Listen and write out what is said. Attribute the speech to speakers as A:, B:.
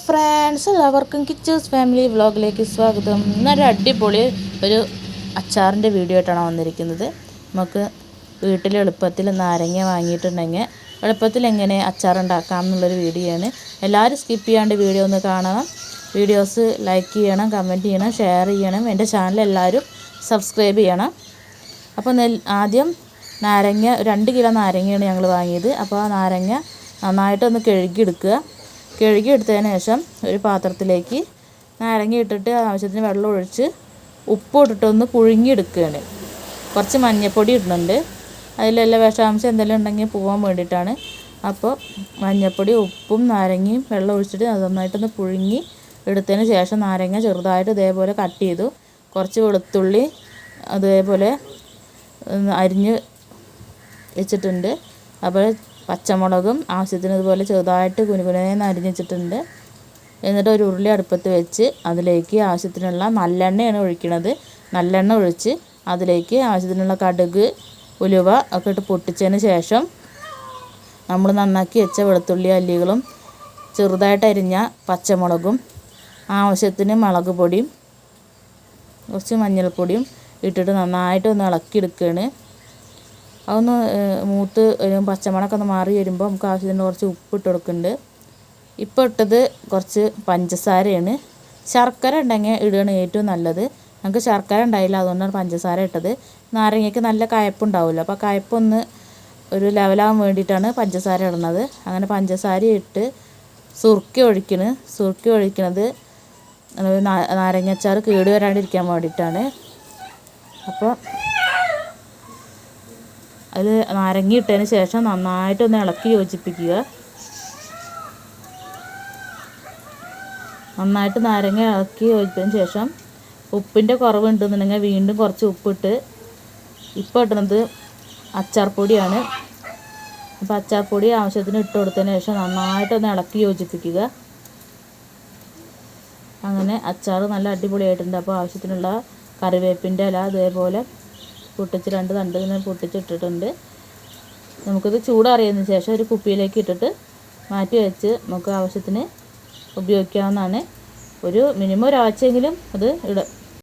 A: Friends എല്ലാവർക്കും കിച്ചേഴ്സ് family വ്ളോഗിലേക്ക് സ്വാഗതം. ഇന്നൊരു അടിപൊളി ഒരു അച്ചാറിന്റെ വീഡിയോ ആയിട്ടാണ് വന്നിരിക്കുന്നത്. നമുക്ക് വീട്ടിൽ എളുപ്പത്തിൽ നാരങ്ങ വാങ്ങിയിട്ടുണ്ടെങ്കിൽ എളുപ്പത്തിൽ എങ്ങനെ അച്ചാർ ഉണ്ടാക്കാം എന്നുള്ളൊരു വീഡിയോ ആണ്. എല്ലാവരും സ്കിപ്പ് ചെയ്യാണ്ട് വീഡിയോ ഒന്ന് കാണണം. വീഡിയോസ് ലൈക്ക് ചെയ്യണം കമന്റ് ചെയ്യണം ഷെയർ ചെയ്യണം. എന്റെ ചാനൽ എല്ലാവരും സബ്സ്ക്രൈബ് ചെയ്യണം. അപ്പോൾ ആദ്യം നാരങ്ങ രണ്ട് കിലോ നാരങ്ങയാണ് ഞങ്ങൾ വാങ്ങിയത്. അപ്പോൾ ആ നാരങ്ങ നന്നായിട്ടൊന്ന് കഴുകിയെടുക്കുക. കഴുകിയെടുത്തതിന് ശേഷം ഒരു പാത്രത്തിലേക്ക് നാരങ്ങ ഇട്ടിട്ട് ആവശ്യത്തിന് വെള്ളം ഒഴിച്ച് ഉപ്പ് ഇട്ടിട്ടൊന്ന് പുഴുങ്ങിയെടുക്കുകയാണ് കുറച്ച് മഞ്ഞൾപ്പൊടി ഇടുന്നുണ്ട്. അതിലെല്ലാം വിഷാംശം എന്തെങ്കിലും ഉണ്ടെങ്കിൽ പോകാൻ വേണ്ടിയിട്ടാണ്. അപ്പോൾ മഞ്ഞൾപ്പൊടി ഉപ്പും നാരങ്ങയും വെള്ളം ഒഴിച്ചിട്ട് അത് നന്നായിട്ടൊന്ന് പുഴുങ്ങി എടുത്തതിന് ശേഷം നാരങ്ങ ചെറുതായിട്ട് ഇതേപോലെ കട്ട് ചെയ്തു. കുറച്ച് വെളുത്തുള്ളി അതേപോലെ അരിഞ്ഞ് വെച്ചിട്ടുണ്ട്. അപ്പോൾ പച്ചമുളകും ആവശ്യത്തിന് ഇതുപോലെ ചെറുതായിട്ട് കുനുകുനേന്ന് അരിഞ്ഞിച്ചിട്ടുണ്ട് എന്നിട്ട് ഒരു ഉരുളി അടുപ്പത്ത് വെച്ച് അതിലേക്ക് ആവശ്യത്തിനുള്ള നല്ലെണ്ണയാണ് ഒഴിക്കുന്നത് നല്ലെണ്ണ ഒഴിച്ച് അതിലേക്ക് ആവശ്യത്തിനുള്ള കടുക് ഉലുവ ഒക്കെ ഇട്ട് പൊട്ടിച്ചതിന് ശേഷം നമ്മൾ നന്നാക്കി വെച്ച വെളുത്തുള്ളി അല്ലികളും ചെറുതായിട്ട് അരിഞ്ഞ പച്ചമുളകും ആവശ്യത്തിന് മുളക് പൊടിയും കുറച്ച് മഞ്ഞൾപ്പൊടിയും ഇട്ടിട്ട് നന്നായിട്ട് ഒന്ന് ഇളക്കിയെടുക്കുകയാണ്. അതൊന്ന് മൂത്ത് പച്ചമണമൊക്കെ ഒന്ന് മാറി വരുമ്പോൾ നമുക്ക് ആവശ്യത്തിന് കുറച്ച് ഉപ്പ് ഇട്ട് കൊടുക്കുന്നുണ്ട്. ഇപ്പോൾ ഇട്ടത് കുറച്ച് പഞ്ചസാരയാണ്. ശർക്കര ഉണ്ടെങ്കിൽ ഇടുകയാണ് ഏറ്റവും നല്ലത്. നമുക്ക് ശർക്കര ഉണ്ടായില്ല അതുകൊണ്ടാണ് പഞ്ചസാര ഇട്ടത്. നാരങ്ങയ്ക്ക് നല്ല കയപ്പുണ്ടാവുമല്ലോ അപ്പോൾ കയപ്പൊന്ന് ഒരു ലെവലാകാൻ വേണ്ടിയിട്ടാണ് പഞ്ചസാര ഇടുന്നത്. അങ്ങനെ പഞ്ചസാര ഇട്ട് സുറുക്കി ഒഴിക്കണ്. സുറുക്കി ഒഴിക്കണത് നാരങ്ങച്ചാറ് കേട് വരാണ്ടിരിക്കാൻ വേണ്ടിയിട്ടാണ്. അപ്പോൾ അത് നാരങ്ങ ഇട്ടതിന് ശേഷം നന്നായിട്ടൊന്ന് ഇളക്കി യോജിപ്പിക്കുക. നന്നായിട്ട് നാരങ്ങ ഇളക്കി യോജിച്ചതിന് ശേഷം ഉപ്പിന്റെ കുറവുണ്ടെന്നുണ്ടെങ്കിൽ വീണ്ടും കുറച്ച് ഉപ്പിട്ട് ഇപ്പോൾ ഇടുന്നത് അച്ചാർപ്പൊടിയാണ് അപ്പോൾ അച്ചാർ പൊടി ആവശ്യത്തിന് ഇട്ട് കൊടുത്തതിന് ശേഷം നന്നായിട്ടൊന്ന് ഇളക്കി യോജിപ്പിക്കുക. അങ്ങനെ അച്ചാർ നല്ല അടിപൊളിയായിട്ടുണ്ട്. അപ്പോൾ ആവശ്യത്തിനുള്ള കറിവേപ്പിന്റെ ഇല അതേപോലെ പൊട്ടിച്ച് രണ്ട് തണ്ട് ഇങ്ങനെ പൊട്ടിച്ചിട്ടിട്ടുണ്ട് നമുക്കിത് ചൂടറിയതിന് ശേഷം ഒരു കുപ്പിയിലേക്ക് ഇട്ടിട്ട് മാറ്റി വെച്ച് നമുക്ക് ആവശ്യത്തിന് ഉപയോഗിക്കാവുന്നതാണ്. ഒരു മിനിമം ഒരാഴ്ചയെങ്കിലും അത് ഇട